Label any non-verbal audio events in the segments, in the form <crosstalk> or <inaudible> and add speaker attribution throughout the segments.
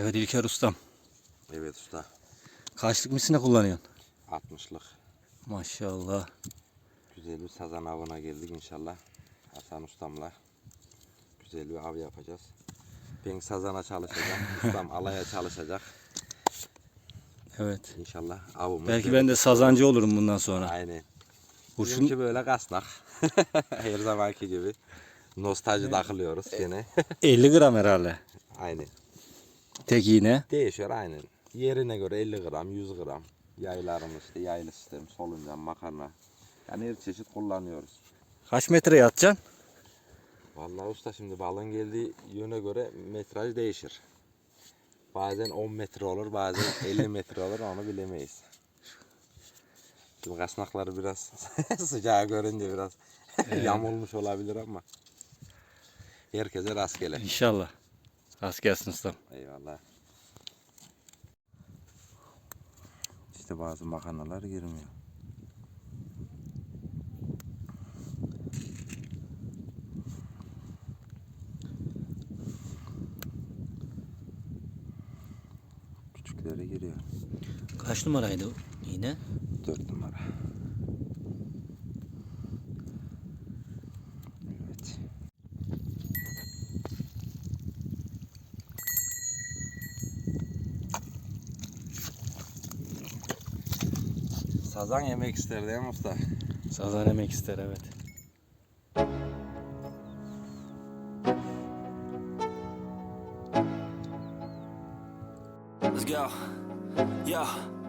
Speaker 1: Evet İlker Ustam.
Speaker 2: Evet usta.
Speaker 1: Kaçlık misine kullanıyorsun?
Speaker 2: 60'lık.
Speaker 1: Maşallah.
Speaker 2: Güzel bir sazan avına geldik inşallah. Hasan ustamla. Güzel bir av yapacağız. Ben sazana çalışacağım. <laughs> Ustam alaya çalışacak.
Speaker 1: Evet.
Speaker 2: İnşallah avımız.
Speaker 1: Belki ben de sazancı olurum bundan sonra.
Speaker 2: Aynen.
Speaker 1: Kurşun
Speaker 2: Bizimki böyle kasnak. <laughs> Her zamanki gibi. Nostalji takılıyoruz yine. <laughs>
Speaker 1: 50 gram herhalde.
Speaker 2: aynen.
Speaker 1: Tek iğne.
Speaker 2: Değişiyor aynen. Yerine göre 50 gram, 100 gram. Yaylarımız işte yaylı sistem, soluncan, makarna. Yani her çeşit kullanıyoruz.
Speaker 1: Kaç metreye atacaksın?
Speaker 2: Vallahi usta şimdi balın geldiği yöne göre metraj değişir. Bazen 10 metre olur, bazen <laughs> 50 metre olur onu bilemeyiz. Şimdi kasnakları biraz <laughs> sıcağı görünce biraz <laughs> yamulmuş olabilir ama herkese rastgele.
Speaker 1: İnşallah. Rast gelsin ustam.
Speaker 2: Eyvallah. İşte bazı makarnalar girmiyor. Küçükleri giriyor.
Speaker 1: Kaç numaraydı iğne?
Speaker 2: 4 numara. Evet. Sazan yemek ister değil mi usta?
Speaker 1: Sazan emek ister evet.
Speaker 3: Let's go. Yo.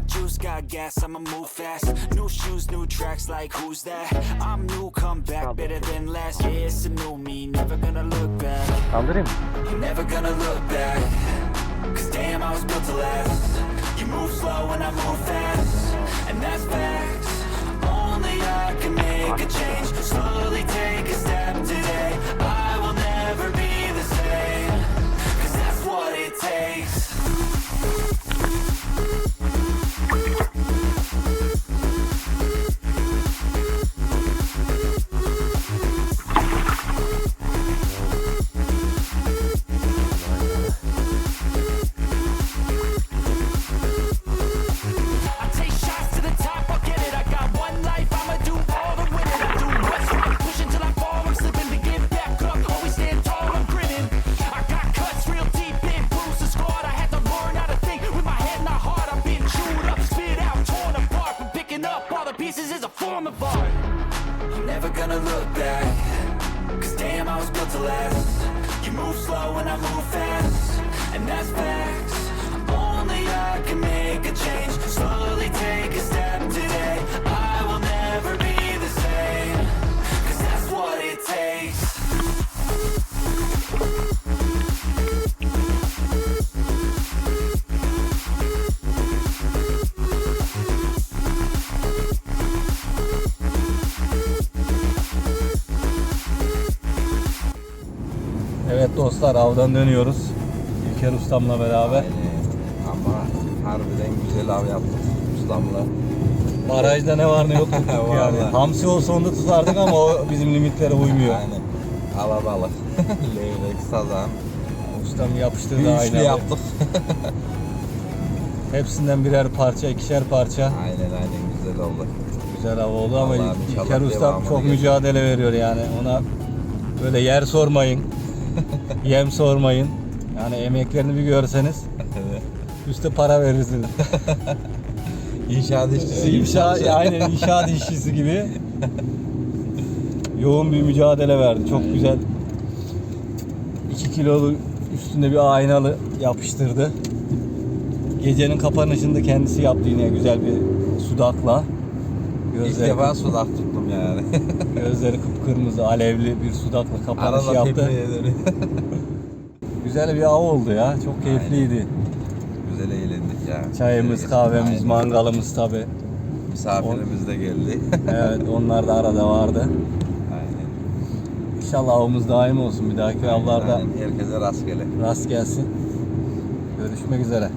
Speaker 3: Got juice, got gas, I'ma move fast. New shoes, new tracks, like who's that? I'm new, come back, better than last Yeah, it's a new me, never gonna look back.
Speaker 1: Kaldırayım.
Speaker 3: Never gonna look back. Cause damn, I was built to last. You move slow and I move fast. And that's facts. Only I can make pieces is a form of art. I'm never gonna look back, cause damn, I was built to last. You move slow and I move fast, and that's facts. Only I can make a change. Slowly take
Speaker 1: dostlar avdan dönüyoruz. İlker ustamla beraber.
Speaker 2: Ama harbiden güzel av yaptık ustamla.
Speaker 1: Barajda ne var ne yok <laughs> tuttuk yani. Hamsi olsa onu da tutardık ama o bizim limitlere uymuyor.
Speaker 2: Aynen. Alabalık, <laughs> levrek, sazan.
Speaker 1: Ustam
Speaker 2: Bir
Speaker 1: yapıştırdı
Speaker 2: üçlü
Speaker 1: aynen.
Speaker 2: yaptık. <laughs>
Speaker 1: Hepsinden birer parça, ikişer parça.
Speaker 2: aynen aynen güzel oldu.
Speaker 1: Güzel av oldu ama
Speaker 2: Vallahi
Speaker 1: İlker Usta çok
Speaker 2: gelir.
Speaker 1: mücadele veriyor yani. Ona böyle yer sormayın. <laughs> yem sormayın. Yani emeklerini bir görseniz üstte para verirsiniz. <laughs>
Speaker 2: İnşaat işçisi gibi
Speaker 1: İnşaat,
Speaker 2: çalışıyor.
Speaker 1: aynen inşaat işçisi gibi. <laughs> Yoğun bir mücadele verdi. Çok güzel. 2 kilolu üstünde bir aynalı yapıştırdı. Gecenin kapanışında kendisi yaptı yine güzel bir sudakla.
Speaker 2: İlk
Speaker 1: Gözleri,
Speaker 2: defa sudak tuttum yani.
Speaker 1: Gözleri kıpkırmızı, alevli bir sudakla kapanış
Speaker 2: Arada
Speaker 1: yaptı. <laughs> Güzel bir av oldu ya. Çok keyifliydi.
Speaker 2: Güzel eğlendik. Ya,
Speaker 1: Çayımız, kahvemiz,
Speaker 2: Aynen.
Speaker 1: mangalımız tabi.
Speaker 2: Misafirimiz de geldi. <laughs>
Speaker 1: Evet onlar da arada vardı.
Speaker 2: Aynen.
Speaker 1: İnşallah avımız daim olsun. Bir dahaki avlarda
Speaker 2: Aynen. Herkese rastgele.
Speaker 1: rast gelsin. Görüşmek üzere.